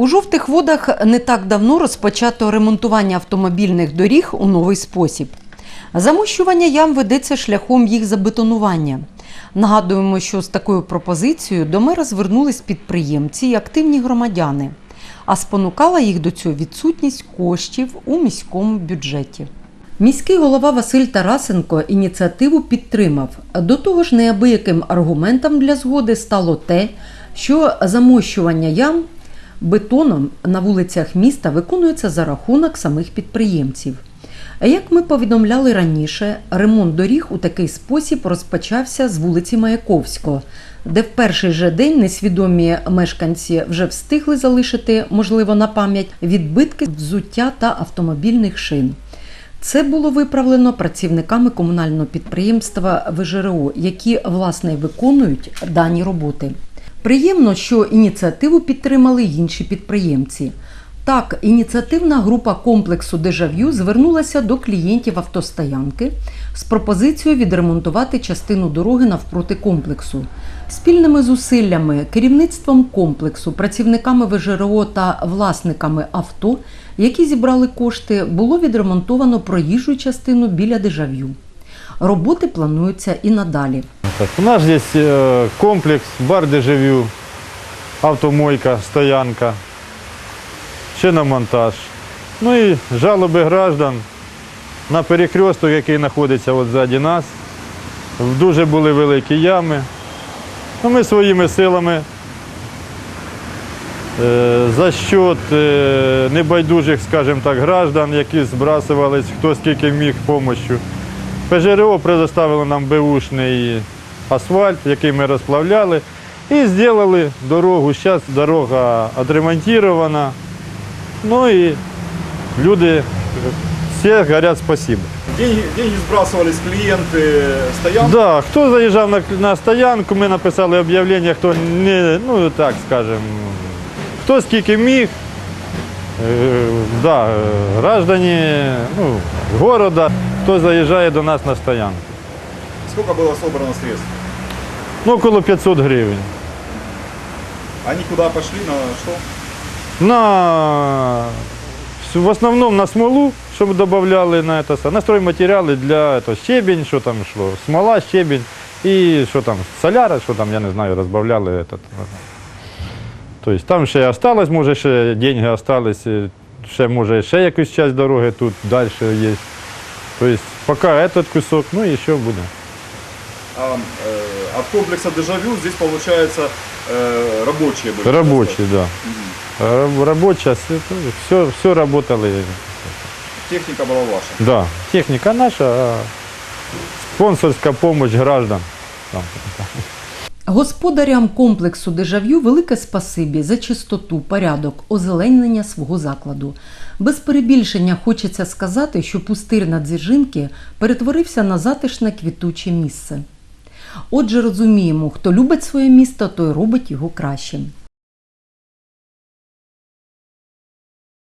У жовтих водах не так давно розпочато ремонтування автомобільних доріг у новий спосіб. Замощування ям ведеться шляхом їх забетонування. Нагадуємо, що з такою пропозицією до мера звернулись підприємці і активні громадяни, а спонукала їх до цього відсутність коштів у міському бюджеті. Міський голова Василь Тарасенко ініціативу підтримав. До того ж, неабияким аргументом для згоди стало те, що замощування ям бетоном на вулицях міста виконується за рахунок самих підприємців. Як ми повідомляли раніше, ремонт доріг у такий спосіб розпочався з вулиці Маяковського, де в перший же день несвідомі мешканці вже встигли залишити, можливо, на пам'ять відбитки взуття та автомобільних шин. Це було виправлено працівниками комунального підприємства ВЖРО, які власне виконують дані роботи. Приємно, що ініціативу підтримали інші підприємці. Так, ініціативна група комплексу Дежав'ю звернулася до клієнтів автостоянки з пропозицією відремонтувати частину дороги навпроти комплексу. Спільними зусиллями, керівництвом комплексу, працівниками ВЖРО та власниками авто, які зібрали кошти, було відремонтовано проїжджу частину біля Дежав'ю. Роботи плануються і надалі. Так, у нас здесь э, комплекс, бар дежавю, автомойка, стоянка, шиномонтаж. Ну і жалоби граждан на перекресток, який знаходиться от ззаді нас. Дуже були великі ями. Ну, ми своїми силами е, за счет е, небайдужих, скажімо так, граждан, які збрасувались, хто скільки міг допомогою. ПЖРО предоставило нам беушний асфальт, який ми розплавляли, і зробили дорогу. Зараз дорога відремонтована. Ну і люди всі говорять спасибо. Деньги, деньги сбрасывались клиенты стоянки. Да, хто заїжджав на, на стоянку, ми написали об'явлення, хто не, ну так скажемо, хто скільки міг. Е, да, е, граждані ну, города, хто заїжджає до нас на стоянку. Сколько было собрано средств? Ну, около 500 гривень. Они куда пошли, на что? На, в основному на смолу, щоб додавали на это, на стройматеріали для этого, щебень, що там йшло, смола, щебень і що там, соляра, що там, я не знаю, розбавляли. Этот. Тобто там ще осталось, може ще деньги остались, е, ще може ще якусь часть дороги тут далі є. Тобто поки этот кусок, ну і що буде. А, э, от комплекса Дежавю здесь, получается, э, рабочие были. Робочі, так. Да. Робоча, все, все работали. Техника была ваша. Да, техника наша, а спонсорська допомога граждан. Там. Господарям комплексу Дежав'ю велике спасибі за чистоту, порядок, озеленення свого закладу. Без перебільшення хочеться сказати, що пустир на Дзержинки перетворився на затишне квітуче місце. Отже, розуміємо, хто любить своє місто, той робить його кращим.